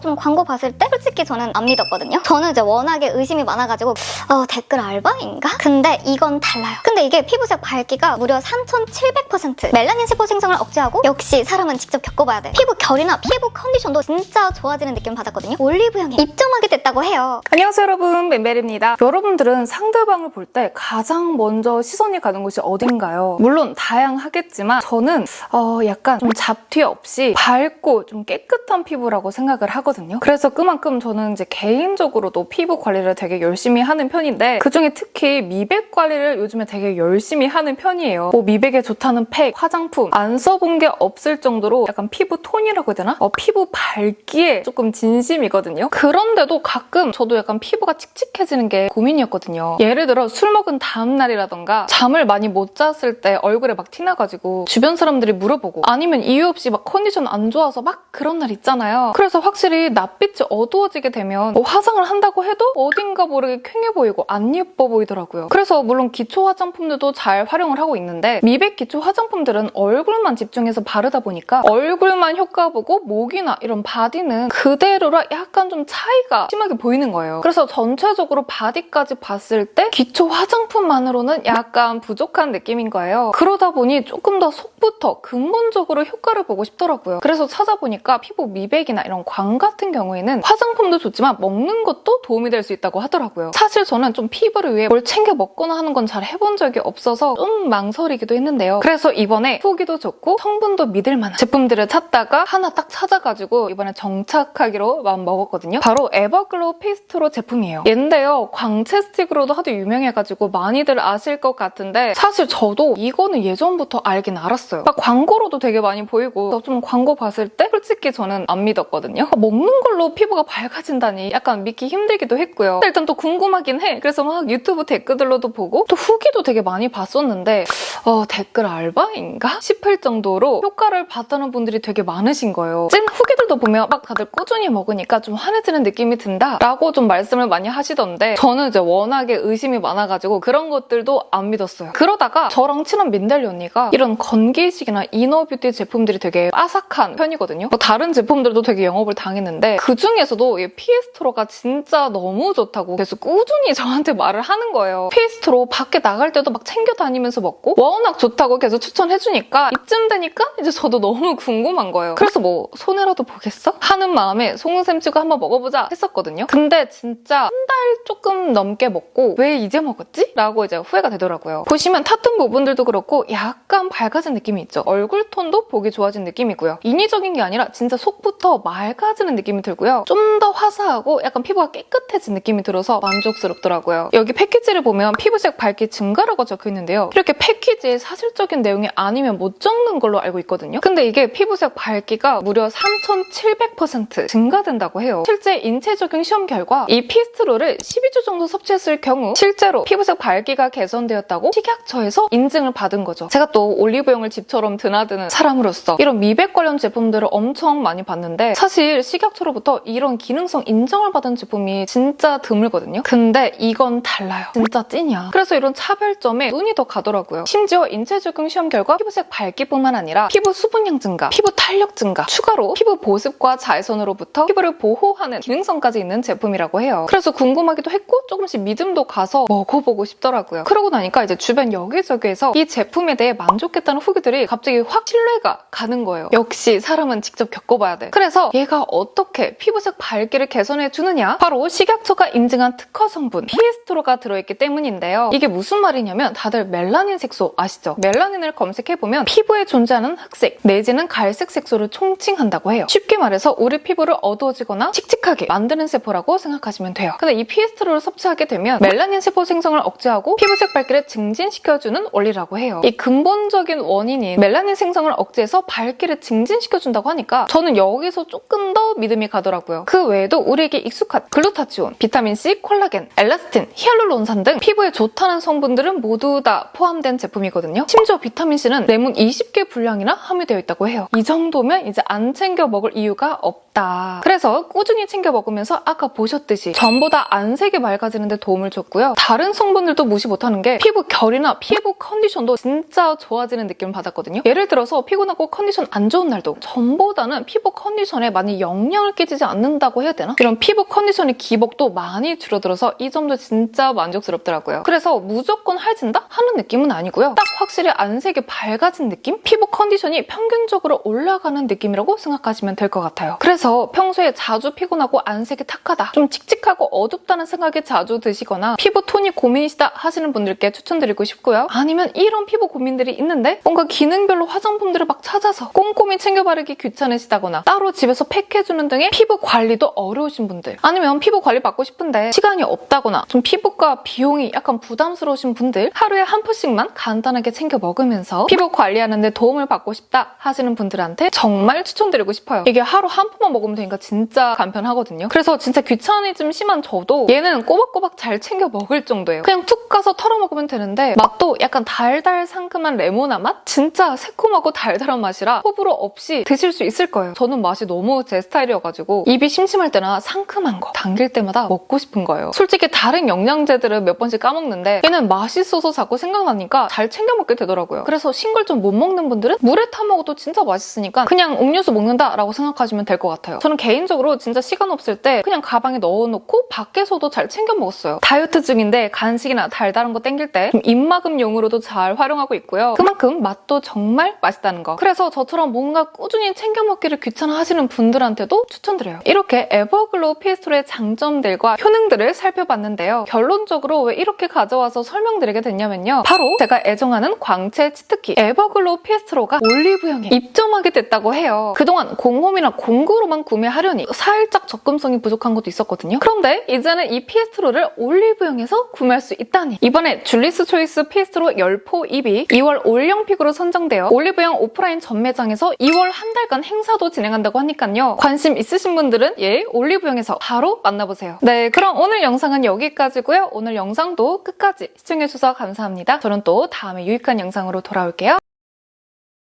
좀 광고 봤을 때 솔직히 저는 안 믿었거든요. 저는 이제 워낙에 의심이 많아가지고 어, 댓글 알바인가? 근데 이건 달라요. 근데 이게 피부색 밝기가 무려 3,700% 멜라닌 세포 생성을 억제하고 역시 사람은 직접 겪어봐야 돼. 피부 결이나 피부 컨디션도 진짜 좋아지는 느낌 받았거든요. 올리브영에 입점하게 됐다고 해요. 안녕하세요 여러분 멤벨입니다 여러분들은 상대방을 볼 때 가장 먼저 시선이 가는 곳이 어딘가요? 물론 다양하겠지만 저는 어, 약간 좀 잡티 없이 밝고 좀 깨끗한 피부라고 생각을 하 거든요 그래서 그만큼 저는 이제 개인적으로도 피부 관리를 되게 열심히 하는 편인데 그중에 특히 미백 관리를 요즘에 되게 열심히 하는 편이에요 뭐 미백에 좋다는 팩, 화장품 안 써본 게 없을 정도로 약간 피부 톤이라고 해야 되나? 어, 피부 밝기에 조금 진심이거든요 그런데도 가끔 저도 약간 피부가 칙칙해지는 게 고민이었거든요. 예를 들어 술 먹은 다음 날이라던가 잠을 많이 못 잤을 때 얼굴에 막 티나가지고 주변 사람들이 물어보고 아니면 이유 없이 막 컨디션 안 좋아서 막 그런 날 있잖아요. 그래서 확실히 낯빛이 어두워지게 되면 뭐 화장을 한다고 해도 어딘가 모르게 퀭해 보이고 안 예뻐 보이더라고요. 그래서 물론 기초 화장품들도 잘 활용을 하고 있는데 미백 기초 화장품들은 얼굴만 집중해서 바르다 보니까 얼굴만 효과 보고 목이나 이런 바디는 그대로라 약간 좀 차이가 심하게 보이는 거예요. 그래서 전체적으로 바디까지 봤을 때 기초 화장품만으로는 약간 부족한 느낌인 거예요. 그러다 보니 조금 더 속부터 근본적으로 효과를 보고 싶더라고요. 그래서 찾아보니까 피부 미백이나 이런 광 같은 경우에는 화장품도 좋지만 먹는 것도 도움이 될 수 있다고 하더라고요. 사실 저는 좀 피부를 위해 뭘 챙겨 먹거나 하는 건 잘 해본 적이 없어서 좀 망설이기도 했는데요. 그래서 이번에 후기도 좋고 성분도 믿을 만한 제품들을 찾다가 하나 딱 찾아가지고 이번에 정착하기로 마음 먹었거든요. 바로 에버글로우 페이스트로 제품이에요. 얘인데요. 광채 스틱으로도 하도 유명해가지고 많이들 아실 것 같은데 사실 저도 이거는 예전부터 알긴 알았어요. 막 광고로도 되게 많이 보이고 좀 광고 봤을 때 솔직히 저는 안 믿었거든요. 먹는 걸로 피부가 밝아진다니 약간 믿기 힘들기도 했고요. 일단 또 궁금하긴 해. 그래서 막 유튜브 댓글들로도 보고 또 후기도 되게 많이 봤었는데 어, 댓글 알바인가 싶을 정도로 효과를 봤다는 분들이 되게 많으신 거예요. 찐 후기들도 보면 막 다들 꾸준히 먹으니까 좀 환해지는 느낌이 든다 라고 좀 말씀을 많이 하시던데 저는 이제 워낙에 의심이 많아가지고 그런 것들도 안 믿었어요. 그러다가 저랑 친한 민달리 언니가 이런 건기식이나 이너뷰티 제품들이 되게 빠삭한 편이거든요. 뭐 다른 제품들도 되게 영업을 당했는데 그 중에서도 이 피에스트로가 진짜 너무 좋다고 계속 꾸준히 저한테 말을 하는 거예요. 피에스트로 밖에 나갈 때도 막 챙겨 다니면서 먹고 워낙 좋다고 계속 추천해주니까 이쯤 되니까 이제 저도 너무 궁금한 거예요. 그래서 뭐 손해라도 보겠어? 하는 마음에 송은샘 치고 한번 먹어보자 했었거든요. 근데 진짜 한 달 조금 넘게 먹고 왜 이제 먹었지? 라고 이제 후회가 되더라고요. 보시면 탔던 부분들도 그렇고 약간 밝아진 느낌이 있죠. 얼굴 톤도 보기 좋아진 느낌이고요. 인위적인 게 아니라 진짜 속부터 맑아지 는 느낌이 들고요. 좀 더 화사하고 약간 피부가 깨끗해진 느낌이 들어서 만족스럽더라고요. 여기 패키지를 보면 피부색 밝기 증가라고 적혀 있는데요. 이렇게 패키지에 사실적인 내용이 아니면 못 적는 걸로 알고 있거든요. 근데 이게 피부색 밝기가 무려 3,700% 증가된다고 해요. 실제 인체 적용 시험 결과 이 피스트로를 12주 정도 섭취했을 경우 실제로 피부색 밝기가 개선되었다고 식약처에서 인증을 받은 거죠. 제가 또 올리브영을 집처럼 드나드는 사람으로서 이런 미백 관련 제품들을 엄청 많이 봤는데 사실 식약처로부터 이런 기능성 인정을 받은 제품이 진짜 드물거든요. 근데 이건 달라요. 진짜 찐이야. 그래서 이런 차별점에 눈이 더 가더라고요. 심지어 인체 적용 시험 결과 피부색 밝기뿐만 아니라 피부 수분량 증가, 피부 탄력 증가, 추가로 피부 보습과 자외선으로부터 피부를 보호하는 기능성까지 있는 제품이라고 해요. 그래서 궁금하기도 했고 조금씩 믿음도 가서 먹어보고 싶더라고요. 그러고 나니까 이제 주변 여기저기에서 이 제품에 대해 만족했다는 후기들이 갑자기 확 신뢰가 가는 거예요. 역시 사람은 직접 겪어봐야 돼. 그래서 얘가 어 떻게 피부색 밝기를 개선해 주느냐? 바로 식약처가 인증한 특허 성분 피에스트로가 들어있기 때문인데요. 이게 무슨 말이냐면 다들 멜라닌 색소 아시죠? 멜라닌을 검색해보면 피부에 존재하는 흑색 내지는 갈색 색소를 총칭한다고 해요. 쉽게 말해서 우리 피부를 어두워지거나 칙칙하게 만드는 세포라고 생각하시면 돼요. 근데 이 피에스트로를 섭취하게 되면 멜라닌 세포 생성을 억제하고 피부색 밝기를 증진시켜주는 원리라고 해요. 이 근본적인 원인인 멜라닌 생성을 억제해서 밝기를 증진시켜준다고 하니까 저는 여기서 조금 더 믿음이 가더라고요. 그 외에도 우리에게 익숙한 글루타치온, 비타민C, 콜라겐, 엘라스틴, 히알루론산 등 피부에 좋다는 성분들은 모두 다 포함된 제품이거든요. 심지어 비타민C는 레몬 20개 분량이나 함유되어 있다고 해요. 이 정도면 이제 안 챙겨 먹을 이유가 없다. 그래서 꾸준히 챙겨 먹으면서 아까 보셨듯이 전보다 안색이 맑아지는데 도움을 줬고요. 다른 성분들도 무시 못하는 게 피부 결이나 피부 컨디션도 진짜 좋아지는 느낌을 받았거든요. 예를 들어서 피곤하고 컨디션 안 좋은 날도 전보다는 피부 컨디션에 많이 영향을 영향을 끼치지 않는다고 해야 되나? 이런 피부 컨디션의 기복도 많이 줄어들어서 이 점도 진짜 만족스럽더라고요. 그래서 무조건 할진다 하는 느낌은 아니고요. 딱 확실히 안색이 밝아진 느낌? 피부 컨디션이 평균적으로 올라가는 느낌이라고 생각하시면 될 것 같아요. 그래서 평소에 자주 피곤하고 안색이 탁하다, 좀 칙칙하고 어둡다는 생각이 자주 드시거나 피부 톤이 고민이시다 하시는 분들께 추천드리고 싶고요. 아니면 이런 피부 고민들이 있는데 뭔가 기능별로 화장품들을 막 찾아서 꼼꼼히 챙겨 바르기 귀찮으시다거나 따로 집에서 팩해주 는 등의 피부 관리도 어려우신 분들 아니면 피부 관리 받고 싶은데 시간이 없다거나 좀 피부과 비용이 약간 부담스러우신 분들 하루에 한 푼씩만 간단하게 챙겨 먹으면서 피부 관리하는데 도움을 받고 싶다 하시는 분들한테 정말 추천드리고 싶어요. 이게 하루 한 푼만 먹으면 되니까 진짜 간편하거든요. 그래서 진짜 귀차니즘 심한 저도 얘는 꼬박꼬박 잘 챙겨 먹을 정도예요. 그냥 툭 가서 털어 먹으면 되는데 맛도 약간 달달 상큼한 레모나 맛? 진짜 새콤하고 달달한 맛이라 호불호 없이 드실 수 있을 거예요. 저는 맛이 너무 제 스타일 이어가지고 입이 심심할 때나 상큼한 거 당길 때마다 먹고 싶은 거예요. 솔직히 다른 영양제들은 몇 번씩 까먹는데 얘는 맛있어서 자꾸 생각나니까 잘 챙겨 먹게 되더라고요. 그래서 신걸좀못 먹는 분들은 물에 타 먹어도 진짜 맛있으니까 그냥 음료수 먹는다라고 생각하시면 될 것 같아요. 저는 개인적으로 진짜 시간 없을 때 그냥 가방에 넣어놓고 밖에서도 잘 챙겨 먹었어요. 다이어트 중인데 간식이나 달달한 거 땡길 때좀 입막음용으로도 잘 활용하고 있고요. 그만큼 맛도 정말 맛있다는 거. 그래서 저처럼 뭔가 꾸준히 챙겨 먹기를 귀찮아 하시는 분들한테도 추천드려요. 이렇게 에버글로우 피에스트로의 장점들과 효능들을 살펴봤는데요. 결론적으로 왜 이렇게 가져와서 설명드리게 됐냐면요. 바로 제가 애정하는 광채 치트키 에버글로우 피에스트로가 올리브영에 입점하게 됐다고 해요. 그동안 공홈이나 공구로만 구매하려니 살짝 접근성이 부족한 것도 있었거든요. 그런데 이제는 이 피에스트로를 올리브영에서 구매할 수 있다니 이번에 줄리스 초이스 피에스트로 열포 입이 2월 올영픽으로 선정되어 올리브영 오프라인 전매장에서 2월 한 달간 행사도 진행한다고 하니까요. 관심 있으신 분들은 예 올리브영에서 바로 만나보세요. 네 그럼 오늘 영상은 여기까지고요. 오늘 영상도 끝까지 시청해주셔서 감사합니다. 저는 또 다음에 유익한 영상으로 돌아올게요.